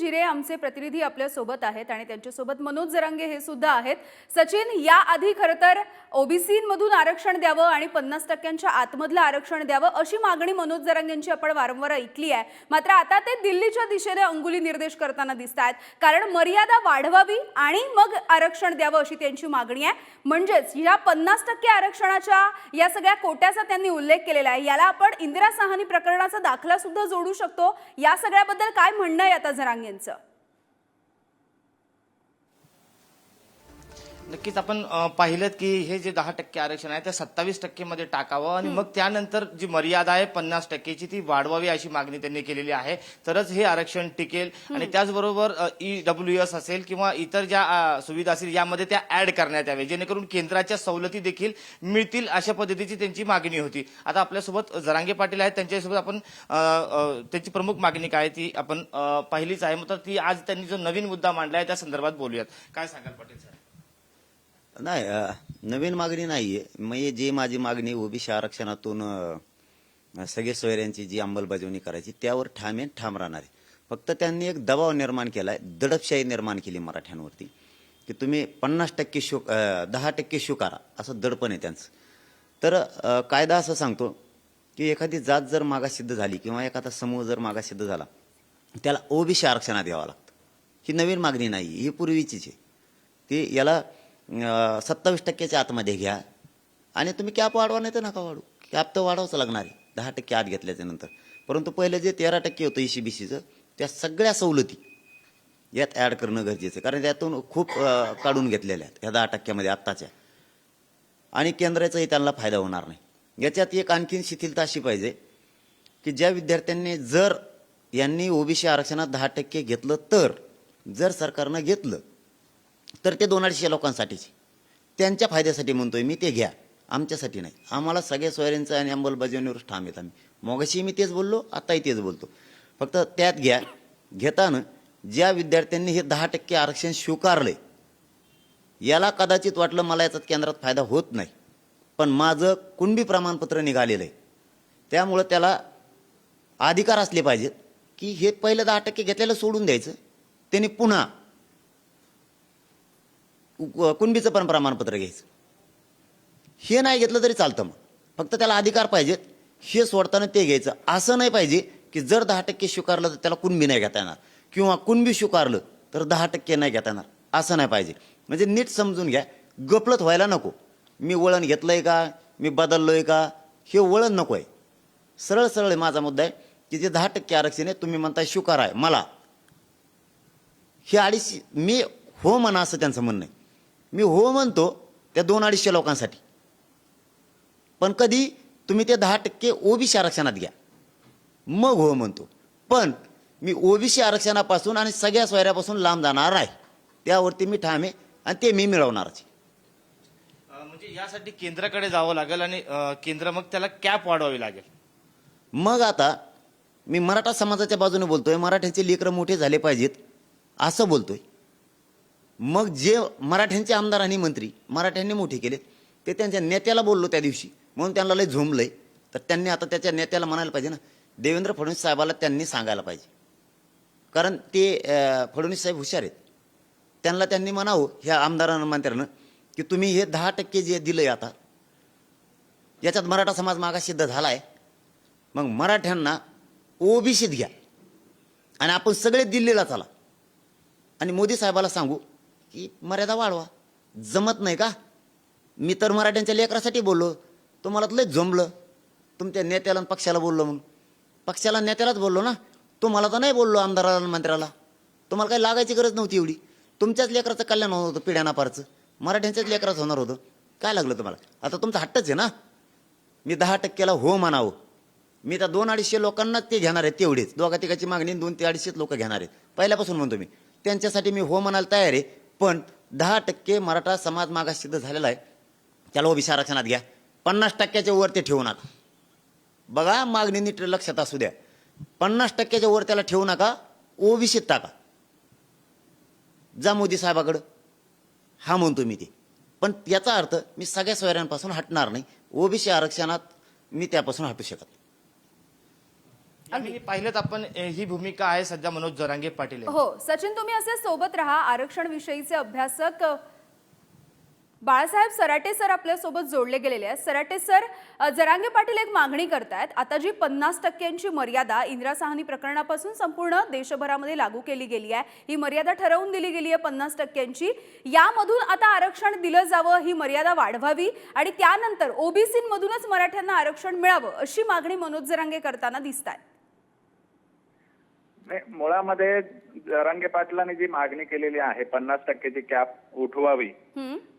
जिरे आमचे प्रतिनिधी आपल्यासोबत आहेत आणि त्यांच्यासोबत मनोज जरांगे हे सुद्धा आहेत. सचिन याआधी खरं तर ओबीसीमधून आरक्षण द्यावं आणि पन्नास टक्क्यांच्या आतमधलं आरक्षण द्यावं अशी मागणी मनोज जरांगेंची आपण वारंवार ऐकली आहे. मात्र आता ते दिल्लीच्या दिशेने अंगुली निर्देश करताना दिसत आहेत कारण मर्यादा वाढवावी आणि मग आरक्षण द्यावं अशी त्यांची मागणी आहे. म्हणजेच या पन्नास टक्के आरक्षणाच्या या सगळ्या कोट्याचा त्यांनी उल्लेख केलेला आहे. याला आपण इंदिरा सहानी प्रकरणाचा दाखला सुद्धा जोडू शकतो. या सगळ्याबद्दल काय म्हणणं आहे आता जरांगे जरांगेंचं नक्कीच आपण पाहिलं की हे जे दहा टक्के आरक्षण आहे ते सत्तावीस टक्केमध्ये टाकावं आणि मग त्यानंतर जी मर्यादा आहे पन्नास टक्केची ती वाढवावी अशी मागणी त्यांनी केलेली आहे. तरच हे आरक्षण टिकेल आणि त्याचबरोबर ई डब्ल्यू एस असेल किंवा इतर ज्या सुविधा असतील यामध्ये त्या ऍड करण्यात यावे जेणेकरून केंद्राच्या सवलती देखील मिळतील अशा पद्धतीची त्यांची मागणी होती. आता आपल्यासोबत जरांगे पाटील आहेत त्यांच्यासोबत आपण त्यांची प्रमुख मागणी काय ती आपण पाहिलीच आहे. मग तर ती आज त्यांनी जो नवीन मुद्दा मांडला आहे त्या संदर्भात बोलूयात. काय सांगाल पाटील साहेब? नाही नवीन मागणी नाहीये. म्हणजे जी माझी मागणी ओबीसी आरक्षणातून सगळे सोयऱ्यांची जी अंमलबजावणी करायची त्यावर ठामे ठाम राहणार आहे. फक्त त्यांनी एक दबाव निर्माण केलाय दडपशाही निर्माण केली मराठ्यांवरती की तुम्ही पन्नास टक्के शो दहा टक्के स्वीकारा असं दडपण आहे त्यांचं. तर कायदा असं सांगतो की एखादी जात जर मागासिद्ध झाली किंवा एखादा समूह जर मागासिद्ध झाला त्याला ओबीसी आरक्षणात द्यावं लागतं. ही नवीन मागणी नाही ही पूर्वीचीच आहे. ती याला सत्तावीस टक्क्याच्या आतमध्ये घ्या. आणि तुम्ही कॅप वाढवा नाही तर नका वाढू. कॅप तर वाढवाच लागणार आहे. दहा टक्के आत घेतल्याच्या नंतर. परंतु पहिलं जे तेरा टक्के होतं ई सी बी सीचं त्या सगळ्या सवलती यात ॲड करणं गरजेचं आहे. कारण त्यातून खूप काढून घेतलेल्या आहेत. ह्या दहा टक्क्यामध्ये आत्ताच्या. आणि केंद्राचाही त्यांना फायदा होणार नाही. याच्यात एक आणखीन शिथिलता अशी पाहिजे की ज्या विद्यार्थ्यांनी जर यांनी ओबीसी आरक्षणात दहा टक्के घेतलं तर जर सरकारनं घेतलं तर ते दोन अडीचशे लोकांसाठीचे. त्यांच्या फायद्यासाठी म्हणतोय मी ते घ्या. आमच्यासाठी नाही. आम्हाला सगळ्या सोयऱ्यांचं आणि अंमलबजावणीवर ठाम येत आम्ही. मगाशी मी तेच बोललो आत्ताही तेच बोलतो. फक्त त्यात घ्या. घेताना ज्या विद्यार्थ्यांनी हे दहा टक्के आरक्षण स्वीकारले याला कदाचित वाटलं मला याचा केंद्रात फायदा होत नाही. पण माझं कुणबी प्रमाणपत्र निघालेलं आहे. त्यामुळं त्याला अधिकार असले पाहिजेत की हे पहिलं दहा टक्के घेतलेलं सोडून द्यायचं. त्यांनी पुन्हा कुणबीचं पण प्रमाणपत्र घ्यायचं. हे नाही घेतलं तरी चालतं मग. फक्त त्याला अधिकार पाहिजेत हे सोडताना ते घ्यायचं. असं नाही पाहिजे की जर दहा टक्के स्वीकारलं तर त्याला कुणबी नाही घेता येणार. किंवा कुणबी स्वीकारलं तर दहा टक्के नाही घेता येणार. असं नाही पाहिजे. म्हणजे नीट समजून घ्या. गपलत व्हायला नको. मी वळण घेतलं आहे का? मी बदललो आहे का? हे वळण नको आहे. सरळ सरळ आहे माझा मुद्दा आहे की जे दहा टक्के आरक्षण आहे तुम्ही म्हणताय स्वीकार आहे मला. हे अडीचशे मी हो म्हणा असं त्यांचं म्हणणं आहे. मी हो म्हणतो त्या दोन अडीचशे लोकांसाठी. पण कधी तुम्ही ते दहा टक्के ओबीसी आरक्षणात घ्या. मग हो म्हणतो. पण मी ओबीसी आरक्षणापासून आणि सगळ्या सोयऱ्यापासून लांब जाणार आहे. त्यावरती मी ठाम आणि ते मी मिळवणारच म्हणजे यासाठी केंद्राकडे जावं लागेल आणि केंद्र मग त्याला कॅप वाढवावी लागेल. मग आता मी मराठा समाजाच्या बाजूने बोलतोय. मराठ्यांचे लेकरं मोठे झाले पाहिजेत असं बोलतोय. मग जे मराठ्यांचे आमदार आणि मंत्री मराठ्यांनी मोठे केले ते त्यांच्या नेत्याला बोललो त्या दिवशी. म्हणून त्यांना लय झोंबलंय. तर त्यांनी आता त्याच्या नेत्याला म्हणायला पाहिजे ना देवेंद्र फडणवीस साहेबाला त्यांनी सांगायला पाहिजे. कारण ते फडणवीस साहेब हुशार आहेत. त्यांना त्यांनी म्हणावं ह्या आमदारांना मंत्र्यांना की तुम्ही हे दहा टक्के जे दिलं आहे आता याच्यात मराठा समाज मागासिद्ध आहे मग मराठ्यांना ओबीसीत घ्या. आणि आपण सगळे दिल्लीला चला. आणि मोदी साहेबाला सांगू की मर्यादा वाढवा. जमत नाही का? मी तर मराठ्यांच्या लेकरासाठी बोललो. तुम्हाला लय जमलं. तुमच्या नेत्याला आणि पक्षाला बोललो म्हणून. पक्षाला नेत्यालाच बोललो ना? तुम्हाला तर नाही बोललो आमदाराला आणि मंत्र्याला. तुम्हाला काही लागायची गरज नव्हती एवढी. तुमच्याच लेकराचं कल्याण होत होतं पिढ्यानापारचं. मराठ्यांच्याच लेकराच होणार होतं. काय लागलं तुम्हाला? आता तुमचा हट्टच आहे ना? मी दहा टक्क्याला हो म्हणावं. मी तर दोन अडीचशे लोकांना ते घेणार आहेत तेवढेच. दोघा तिघाची मागणी दोन ते अडीचशेच लोक घेणार आहेत. पहिल्यापासून म्हणतो मी. त्यांच्यासाठी मी हो म्हणायला तयार आहे. पण दहा टक्के मराठा समाज मागास सिद्ध झालेला आहे. त्याला ओबीसी आरक्षणात घ्या. पन्नास टक्क्याच्या वर ते ठेवू नका. बघा मागणी नीट लक्षात असू द्या. पन्नास टक्क्याच्या वर त्याला ठेवू नका ओबीसीत टाका. जा मोदी साहेबाकडं. हा म्हणतो मी ते. पण याचा अर्थ मी सगळ्या सोयऱ्यांपासून हटणार नाही. ओबीसी आरक्षणात मी त्यापासून हटू शकत पाहिलं आपण ही भूमिका आहे सध्या मनोज जरांगे पाटील. हो सचिन तुम्ही असे सोबत राहा. आरक्षण विषयीचे अभ्यासक बाळासाहेब सराटे सर आपल्यासोबत जोडले गेलेले आहेत. सराटे सर जरांगे पाटील एक मागणी करतायत. आता जी पन्नास टक्क्यांची मर्यादा इंदिरा साहनी प्रकरणापासून संपूर्ण देशभरामध्ये लागू केली गेली आहे. ही मर्यादा ठरवून दिली गेली आहे पन्नास टक्क्यांची यामधून आता आरक्षण दिलं जावं ही मर्यादा वाढवावी आणि त्यानंतर ओबीसीमधूनच मराठ्यांना आरक्षण मिळावं अशी मागणी मनोज जरांगे करताना दिसत आहे नाही, मुळामध्ये रंगे पाटलांनी जी मागणी केलेली आहे पन्नास टक्केची कॅप उठवावी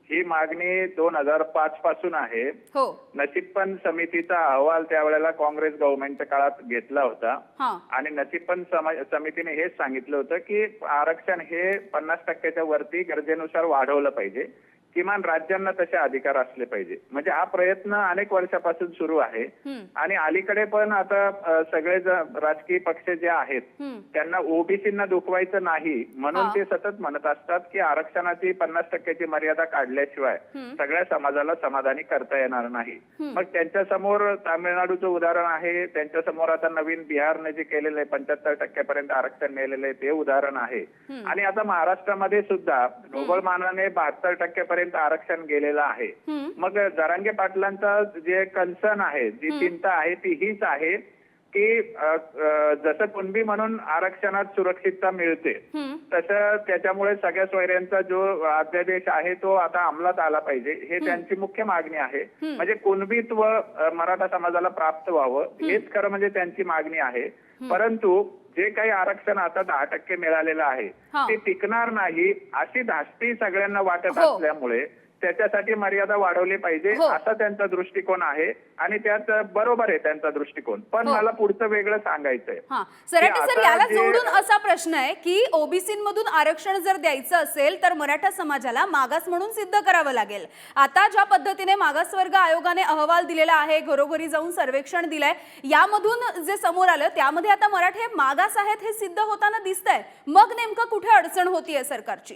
ही मागणी दोन हजार पाच पासून आहे. हो. नसीबपण समितीचा अहवाल त्यावेळेला काँग्रेस गव्हर्नमेंटच्या काळात घेतला होता. हां. आणि नसीबपण सम- समितीने हेच सांगितलं होतं की आरक्षण हे पन्नास टक्क्याच्या वरती गरजेनुसार वाढवलं पाहिजे. किमान राज्यांना तसे अधिकार असले पाहिजे. म्हणजे हा प्रयत्न अनेक वर्षापासून सुरू आहे. आणि अलीकडे पण आता सगळे राजकीय पक्ष जे आहेत त्यांना ओबीसींना दुखवायचं नाही म्हणून. ते सतत म्हणत असतात की आरक्षणाची पन्नास टक्क्याची मर्यादा काढल्याशिवाय सगळ्या समाजाला समाधानी करता येणार नाही. मग त्यांच्यासमोर तामिळनाडूचं उदाहरण आहे त्यांच्यासमोर आता नवीन बिहारने जे केलेलं आहे पंच्याहत्तर टक्क्यापर्यंत आरक्षण नेलेलं आहे ते उदाहरण आहे. आणि आता महाराष्ट्रामध्ये सुद्धा ढोबळ मानाने बहात्तर टक्क्यापर्यंत आरक्षण गेलेलं आहे. मग जरांगे पाटलांचा जे कन्सर्न आहे जी चिंता आहे ती हीच आहे की जसं कुणबी म्हणून आरक्षणात सुरक्षितता मिळते तसं त्याच्यामुळे सगळ्या सोयऱ्यांचा जो अध्यादेश आहे तो आता अंमलात आला पाहिजे. हे त्यांची मुख्य मागणी आहे. म्हणजे कुणबीत्व मराठा समाजाला प्राप्त व्हावं हेच खरं म्हणजे त्यांची मागणी आहे. परंतु जे काही आरक्षण आता दहा टक्के मिळालेलं आहे. ते टिकणार नाही अशी धास्ती सगळ्यांना वाटत हो. असल्यामुळे त्याच्यासाठी मर्यादा वाढवली पाहिजे. हो. असा त्यांचा दृष्टिकोन आहे आणि त्यात बरोबर आहे त्यांचा दृष्टिकोन. पण हो. मला पुढचं वेगळं सांगायचंय. हा. सराटे की सर आता याला जे- जोडून असा प्रश्न आहे की ओबीसीमधून आरक्षण जर द्यायचं असेल तर मराठा समाजाला मागास म्हणून सिद्ध करावं लागेल. आता ज्या पद्धतीने मागासवर्ग आयोगाने अहवाल दिलेला आहे घरोघरी जाऊन सर्वेक्षण दिलंय यामधून जे समोर आलं त्यामध्ये आता मराठे मागास आहेत हे सिद्ध होताना दिसतंय. मग नेमकं कुठे अडचण होतीये सरकारची?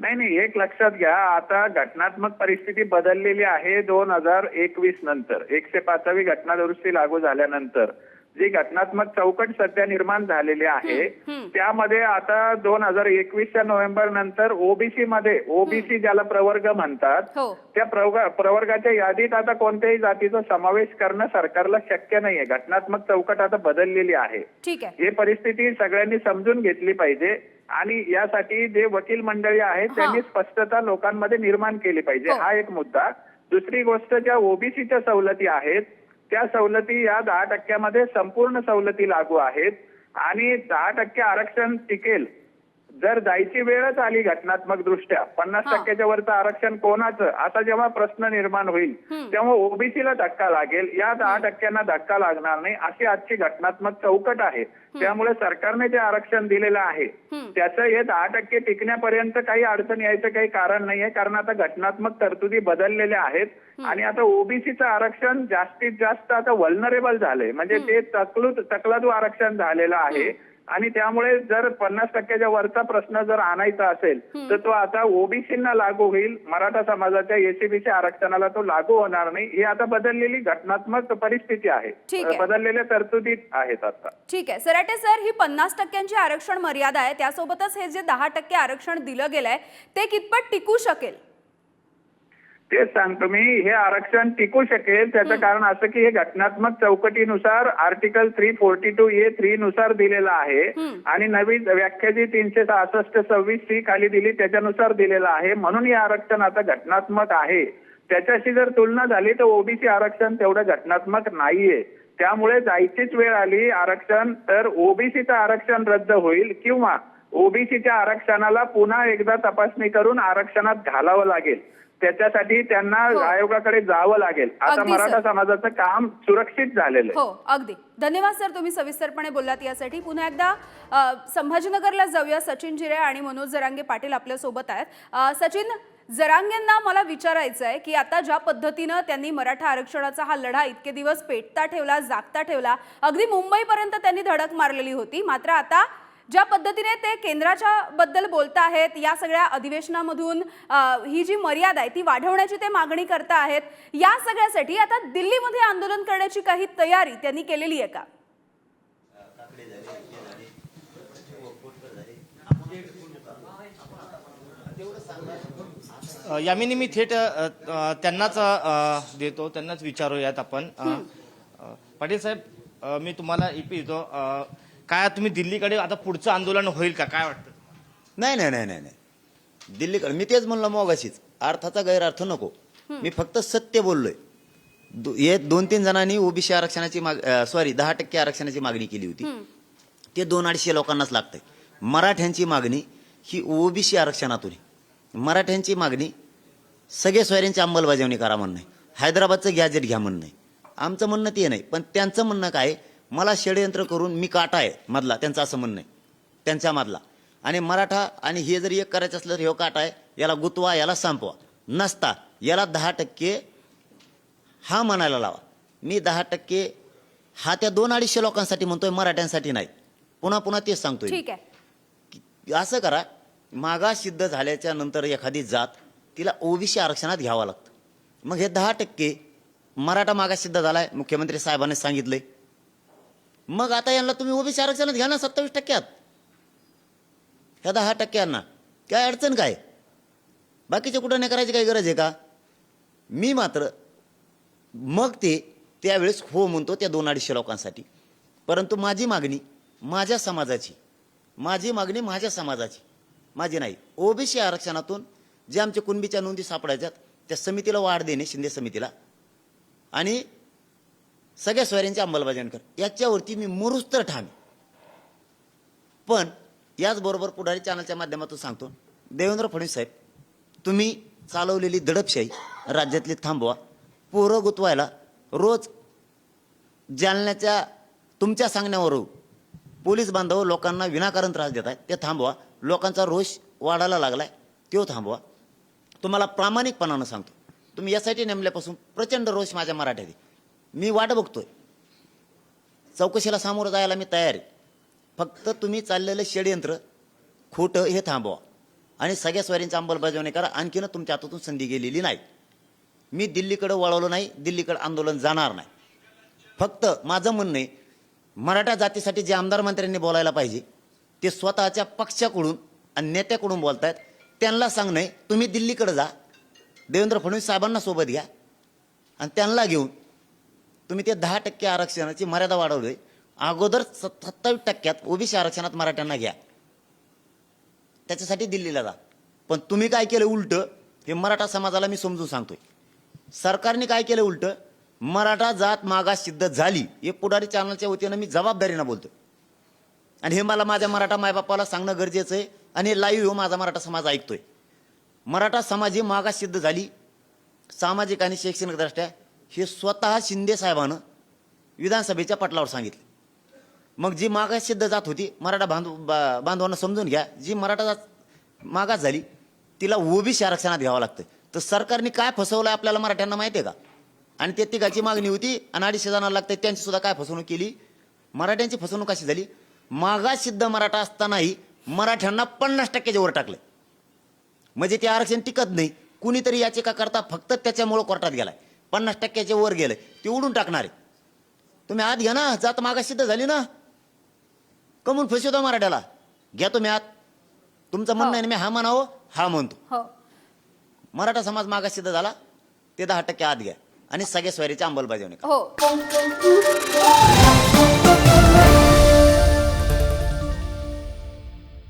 नाही नाही एक लक्षात घ्या. आता घटनात्मक परिस्थिती बदललेली आहे दोन हजार एकवीस नंतर. एकशे पाचवी घटना दुरुस्ती लागू झाल्यानंतर. जी घटनात्मक चौकट सध्या निर्माण झालेली आहे त्यामध्ये आता दोन हजार एकवीसच्या नोव्हेंबर नंतर ओबीसी मध्ये ओबीसी ज्याला प्रवर्ग म्हणतात हो. त्या प्रवर्गा- प्रवर्गाच्या यादीत आता कोणत्याही जातीचा समावेश करणं सरकारला शक्य नाहीये. घटनात्मक चौकट आता बदललेली आहे. ही परिस्थिती सगळ्यांनी समजून घेतली पाहिजे. आणि यासाठी जे वकील मंडळी आहेत. त्यांनी स्पष्टता लोकांमध्ये निर्माण केली पाहिजे हो. हा एक मुद्दा दुसरी गोष्ट ज्या ओबीसीच्या सवलती आहेत त्या सवलती या दहा टक्क्यामध्ये संपूर्ण सवलती लागू आहेत आणि दहा टक्के आरक्षण टिकेल जर जायची वेळच आली घटनात्मक दृष्ट्या पन्नास. टक्क्याच्या वरचं आरक्षण कोणाचं? असा जेव्हा प्रश्न निर्माण होईल तेव्हा ओबीसीला धक्का लागेल. या दहा टक्क्यांना धक्का लागणार नाही अशी आजची घटनात्मक चौकट आहे. त्यामुळे सरकारने जे आरक्षण दिलेलं आहे त्याचं हे दहा टक्के टिकण्यापर्यंत काही अडचण यायचं काही कारण नाहीये कारण आता घटनात्मक तरतुदी बदललेल्या आहेत. आणि आता ओबीसीचं आरक्षण जास्तीत जास्त आता वल्नरेबल झालंय. म्हणजे ते तकलूत तकलादू आरक्षण झालेलं आहे. आणि त्यामुळे जर पन्नास टक्क्याच्या वरचा प्रश्न जर आणायचा असेल तर तो आता ओबीसींना लागू होईल मराठा समाजाच्या एसीबीसी आरक्षणाला तो लागू होणार नाही. ही आता बदललेली घटनात्मक परिस्थिती आहे. बदललेल्या तरतुदी आहेत आता. ठीक आहे. सराटे सर ही पन्नास टक्क्यांची आरक्षण मर्यादा आहे. त्यासोबतच हे जे दहा टक्के आरक्षण दिलं गेलंय ते कितपत टिकू शकेल? तेच सांगतो मी हे आरक्षण टिकू शकेल. त्याचं कारण असं की हे घटनात्मक चौकटीनुसार article three forty two A three नुसार दिलेलं आहे. आणि नवीन व्याख्या जी तीनशे सहासष्ट सव्वीस सी खाली दिली त्याच्यानुसार दिलेलं आहे. म्हणून हे आरक्षण आता घटनात्मक आहे. त्याच्याशी जर तुलना झाली तर ओबीसी आरक्षण तेवढं घटनात्मक नाहीये. त्यामुळे जायचीच वेळ आली आरक्षण तर ओबीसीचं आरक्षण रद्द होईल किंवा ओबीसीच्या आरक्षणाला पुन्हा एकदा तपासणी करून आरक्षणात घालावं लागेल. त्याच्यासाठी त्यांना हो. आयोगाकडे जावं लागेल. आता अगदी, सर. मराठा समाजाचं काम सुरक्षित झालेलं आहे. हो अगदी. धन्यवाद सर तुम्ही सविस्तरपणे बोललात यासाठी. पुन्हा एकदा अ, संभाजीनगरला जाऊया. सचिन जिरे आणि मनोज जरांगे पाटील आपल्यासोबत आहेत. अ, सचिन जरांगेंना मला विचारायचं आहे की आता ज्या पद्धतीनं त्यांनी मराठा आरक्षणाचा हा लढा इतके दिवस पेटता ठेवला जागता ठेवला अगदी मुंबईपर्यंत त्यांनी धडक मारलेली होती. मात्र आता ज्या पद्धतीने ते केंद्राच्या बद्दल बोलत आहेत या सगळ्या अधिवेशनामधून ही जी मर्यादा आहे ती वाढवण्याची ते मागणी करत आहेत या सगळ्यासाठी आता दिल्लीमध्ये आंदोलन करण्याची काही तयारी त्यांनी केलेली आहे का? यामिनी मी थेट त्यांनाच देतो त्यांनाच विचारूयात आपण. पाटील साहेब मी तुम्हाला इपितो काय तुम्ही दिल्लीकडे आता पुढचं आंदोलन होईल का? काय वाटतं नाही नाही नाही नाही नाही. दिल्लीकडे मी तेच म्हणलं मगाशीच. अर्थाचा गैरअर्थ नको. मी फक्त सत्य बोललोय. दो- हे दोन तीन जणांनी ओबीसी आरक्षणाची माग सॉरी दहा टक्के आरक्षणाची मागणी केली होती. ते दोन अडीचशे लोकांनाच लागतंय. मराठ्यांची मागणी ही ओबीसी आरक्षणातून आहे. मराठ्यांची मागणी सगळे सोयऱ्यांची अंमलबजावणी करा म्हणणं आहे. हैदराबादचं गॅजेट घ्या म्हणणं आहे. आमचं म्हणणं ते नाही पण त्यांचं म्हणणं काय आहे, मला षडयंत्र करून मी काटा आहे मधला. त्यांचं असं म्हणणं आहे. त्यांच्या मधला. आणि मराठा आणि हे जर एक करायचं असलं तर ह्यो काटा आहे. याला गुतवा याला संपवा. नसता. याला दहा टक्के हा म्हणायला लावा. मी दहा टक्के हा त्या दोन अडीचशे लोकांसाठी म्हणतोय मराठ्यांसाठी नाही. पुन्हा पुन्हा तेच सांगतोय असं करा मागास सिद्ध झाल्याच्यानंतर एखादी जात तिला ओबीसी आरक्षणात घ्यावं लागतं. मग हे दहा टक्के मराठा मागास सिद्ध झालाय मुख्यमंत्री साहेबांनी सांगितलंय. मग आता यांना तुम्ही ओबीसी आरक्षणात घ्या ना सत्तावीस टक्क्यात. ह्या दहा टक्क्यांना. काय अडचण काय? बाकीचे कुठं नाही करायची काही गरज आहे का? मी मात्र मग ते त्यावेळेस हो म्हणतो त्या दोन अडीचशे लोकांसाठी. परंतु माझी मागणी माझ्या समाजाची माझी मागणी माझ्या समाजाची माझी नाही. ओबीसी आरक्षणातून जे आमच्या कुणबीच्या नोंदी सापडायच्यात त्या समितीला वाढ देणे शिंदे समितीला. आणि सगळ्या सोयऱ्यांची अंमलबजावणी कर. याच्यावरती मी मुरुस्तर ठाम पण याचबरोबर पुढारी चॅनलच्या माध्यमातून सांगतो देवेंद्र फडणवीस साहेब तुम्ही चालवलेली दडपशाही राज्यातली थांबवा. पोरं गुतवायला रोज जालन्याच्या तुमच्या सांगण्यावर पोलीस बांधव लोकांना विनाकारण त्रास देत आहेत ते थांबवा. लोकांचा रोष वाढायला लागलाय तो थांबवा. तुम्हाला प्रामाणिकपणानं सांगतो तुम्ही यासाठी नेमल्यापासून प्रचंड रोष माझ्या मराठ्यात मी वाट बघतोय. चौकशीला सामोरं जायला मी तयार आहे. फक्त तुम्ही चाललेलं षडयंत्र खोटं हे थांबवा. आणि सगळ्या स्वारींची अंमलबजावणी करा. आणखीन तुमच्या हातातून संधी गेलेली नाही. मी दिल्लीकडं वळवलं नाही. दिल्लीकडं आंदोलन जाणार नाही. फक्त माझं म्हणणं आहे मराठा जातीसाठी जे आमदार मंत्र्यांनी बोलायला पाहिजे ते स्वतःच्या पक्षाकडून आणि नेत्याकडून बोलतायत. त्यांना सांगणं आहे तुम्ही दिल्लीकडं जा. देवेंद्र फडणवीस साहेबांना सोबत घ्या. आणि त्यांना घेऊन तुम्ही ते दहा टक्के आरक्षणाची मर्यादा वाढवली अगोदर सत्तावीस टक्क्यात ओबीसी आरक्षणात मराठ्यांना घ्या. त्याच्यासाठी दिल्लीला जा. पण तुम्ही काय केलं उलट हे मराठा समाजाला मी समजून सांगतोय. सरकारने काय केलं उलट मराठा जात मागास सिद्ध झाली हे पुढारी चॅनलच्या वतीनं मी जबाबदारीनं बोलतो आणि हे मला माझ्या मराठा मायबापाला सांगणं गरजेचं आहे आणि हे लाईव्ह हो माझा मराठा समाज ऐकतोय. मराठा समाज ही मागास सिद्ध झाली सामाजिक आणि शैक्षणिकदृष्ट्या हे स्वतः शिंदे साहेबानं विधानसभेच्या पटलावर सांगितले. मग जी मागास सिद्ध जात होती मराठा बांधव बा- बांधवांना समजून घ्या जी मराठा जात मागास झाली तिला ओबीसी आरक्षणात घ्यावं लागतं तर सरकारने काय फसवलं आपल्याला मराठ्यांना माहिती आहे का? आणि ते तिघाची मागणी होती आणि अडीचशे जणांना लागते त्यांची सुद्धा काय फसवणूक केली? मराठ्यांची फसवणूक कशी झाली? मागास सिद्ध मराठा असतानाही मराठ्यांना पन्नास टक्क्याच्या वर टाकलं म्हणजे ते आरक्षण टिकत नाही. कुणीतरी याचिका करता फक्त त्याच्यामुळं कोर्टात गेलाय. पन्नास टक्क्याच्या वर गेलंय ते उडून टाकणार. आहे तुम्ही आत घ्या ना जात मागास सिद्ध झाली ना. कमून फसवतो मराठ्याला. घ्या तुम्ही आत. तुमचं म्हणणं आहे ना मी हा म्हणावं हा म्हणतो. हो. मराठा समाज मागास सिद्ध झाला ते दहा टक्के आत घ्या. आणि सगळ्या स्वारीची अंमलबजावणी हो.